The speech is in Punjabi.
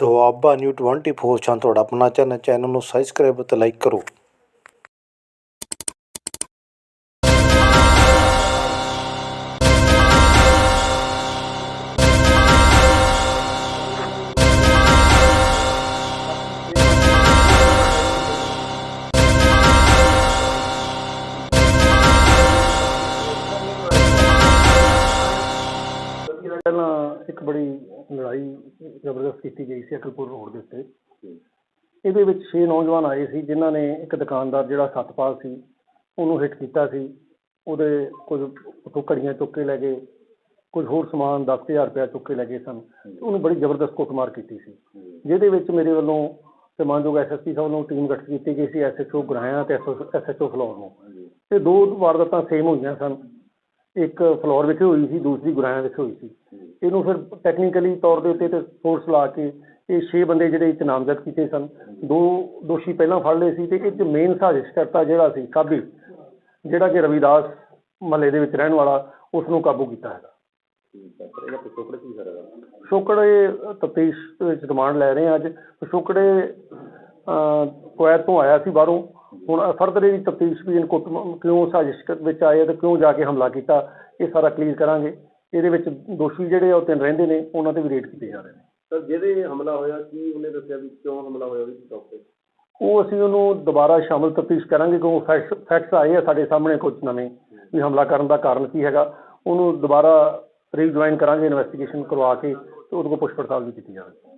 ਦੁਆਬਾ ਨਿਊ 24 ਚੈਨਲ ਤੁਹਾਡਾ ਆਪਣਾ ਚੈਨਲ ਚੈਨਲ ਨੂੰ ਸਬਸਕ੍ਰਾਈਬ ਅਤੇ ਲਾਈਕ ਕਰੋ। ਪਹਿਲਾਂ ਇੱਕ ਬੜੀ ਲੜਾਈ ਜ਼ਬਰਦਸਤ ਕੀਤੀ ਗਈ ਸੀ ਅਕਲਪੁਰ ਰੋਡ ਦੇ ਉੱਤੇ। ਇਹਦੇ ਵਿੱਚ 6 ਨੌਜਵਾਨ ਆਏ ਸੀ ਜਿਨ੍ਹਾਂ ਨੇ ਇੱਕ ਦੁਕਾਨਦਾਰ ਜਿਹੜਾ ਸਤਪਾਲ ਸੀ ਉਹਨੂੰ ਹਿੱਟ ਕੀਤਾ ਸੀ। ਉਹਦੇ ਕੁਝ ਉੱਥੋਂ ਘੜੀਆਂ ਚੁੱਕ ਕੇ ਲੈ ਗਏ ਕੁਝ ਹੋਰ ਸਮਾਨ 10000 ਰੁਪਇਆ ਚੁੱਕ ਕੇ ਲੈ ਗਏ ਸਨ। ਉਹਨੂੰ ਬੜੀ ਜ਼ਬਰਦਸਤ ਕੁੱਟਮਾਰ ਕੀਤੀ ਸੀ। ਜਿਹਦੇ ਵਿੱਚ ਮੇਰੇ ਵੱਲੋਂ ਤੇ ਮਾਨਯੋਗ ਐਸਐਸਪੀ ਸਾਹਿਬ ਵੱਲੋਂ ਟੀਮ ਗਠਿਤ ਕੀਤੀ ਗਈ ਸੀ ਐਸਐਚਓ ਗਰਾਇਆ ਤੇ ਐਸਐਚਓ ਫਲੋਰ ਨੂੰ। ਤੇ ਦੋ ਵਾਰਦਾਤਾਂ ਸੇਮ ਹੋਈਆਂ ਸਨ। ਇੱਕ ਫਲੋਰ ਵਿਖੇ ਹੋਈ ਸੀ ਦੂਸਰੀ ਗੁਰਾਇਆ ਵਿਖੇ ਹੋਈ ਸੀ। ਇਹਨੂੰ ਫਿਰ ਟੈਕਨੀਕਲੀ ਤੌਰ ਦੇ ਉੱਤੇ ਤੇ ਫੋਰਸ ਲਾ ਕੇ ਇਹ 6 ਬੰਦੇ ਜਿਹੜੇ ਇਹ 'ਚ ਨਾਮਜ਼ਦ ਕੀਤੇ ਸਨ ਦੋ ਦੋਸ਼ੀ ਪਹਿਲਾਂ ਫੜ ਲਏ ਸੀ ਤੇ ਇਹ 'ਚ ਮੇਨ ਸਾਜ਼ਿਸ਼ ਕਰਤਾ ਜਿਹੜਾ ਸੀ ਕਾਬਿਲ ਜਿਹੜਾ ਕਿ ਰਵਿਦਾਸ ਮਹੱਲੇ ਦੇ ਵਿੱਚ ਰਹਿਣ ਵਾਲਾ ਉਸ ਨੂੰ ਕਾਬੂ ਕੀਤਾ ਹੈਗਾ। ਪਿਛੋਕੜ ਤਪਤੀਸ਼ ਵਿੱਚ ਡਿਮਾਂਡ ਲੈ ਰਹੇ ਆ ਅੱਜ। ਪਿਛੋਕੜੇ ਅਹ, ਤੋਂ ਆਇਆ ਸੀ ਬਾਹਰੋਂ। ਹੁਣ ਫਰਦਰ ਇਹਦੀ ਤਫਤੀਸ਼ ਵੀ ਇਨਕੁਟ ਕਿਉਂ ਸਾਜ਼ਿਸ਼ ਵਿੱਚ ਆਏ ਤੇ ਕਿਉਂ ਜਾ ਕੇ ਹਮਲਾ ਕੀਤਾ ਇਹ ਸਾਰਾ ਕਲੀਅਰ ਕਰਾਂਗੇ। ਇਹਦੇ ਵਿੱਚ ਦੋਸ਼ੀ ਜਿਹੜੇ ਆ ਉਹ ਤਿੰਨ ਰਹਿੰਦੇ ਨੇ ਉਹਨਾਂ ਤੇ ਵੀ ਰੇਡ ਕੀਤੇ ਜਾ ਰਹੇ ਨੇ। ਸਰ ਜਿਹਦੇ ਹਮਲਾ ਹੋਇਆ ਕੀ ਉਹਨੇ ਦੱਸਿਆ ਵੀ ਕਿਉਂ ਹਮਲਾ ਹੋਇਆ ਉਹਦੀ ਤੇ ਉਹ ਅਸੀਂ ਉਹਨੂੰ ਦੁਬਾਰਾ ਸ਼ਾਮਲ ਤਫਤੀਸ਼ ਕਰਾਂਗੇ ਕਿਉਂਕਿ ਫੈਕਟਸ ਫੈਕਟਸ ਆਏ ਆ ਸਾਡੇ ਸਾਹਮਣੇ ਕੁਝ ਨਵੇਂ ਵੀ ਹਮਲਾ ਕਰਨ ਦਾ ਕਾਰਨ ਕੀ ਹੈਗਾ। ਉਹਨੂੰ ਦੁਬਾਰਾ ਰੀਜੁਆਇਨ ਕਰਾਂਗੇ ਇਨਵੈਸਟੀਗੇਸ਼ਨ ਕਰਵਾ ਕੇ ਤੇ ਉਹਦੇ ਕੋਲ ਪੁੱਛ ਪੜਤਾਲ ਵੀ ਕੀਤੀ ਜਾਵੇਗੀ।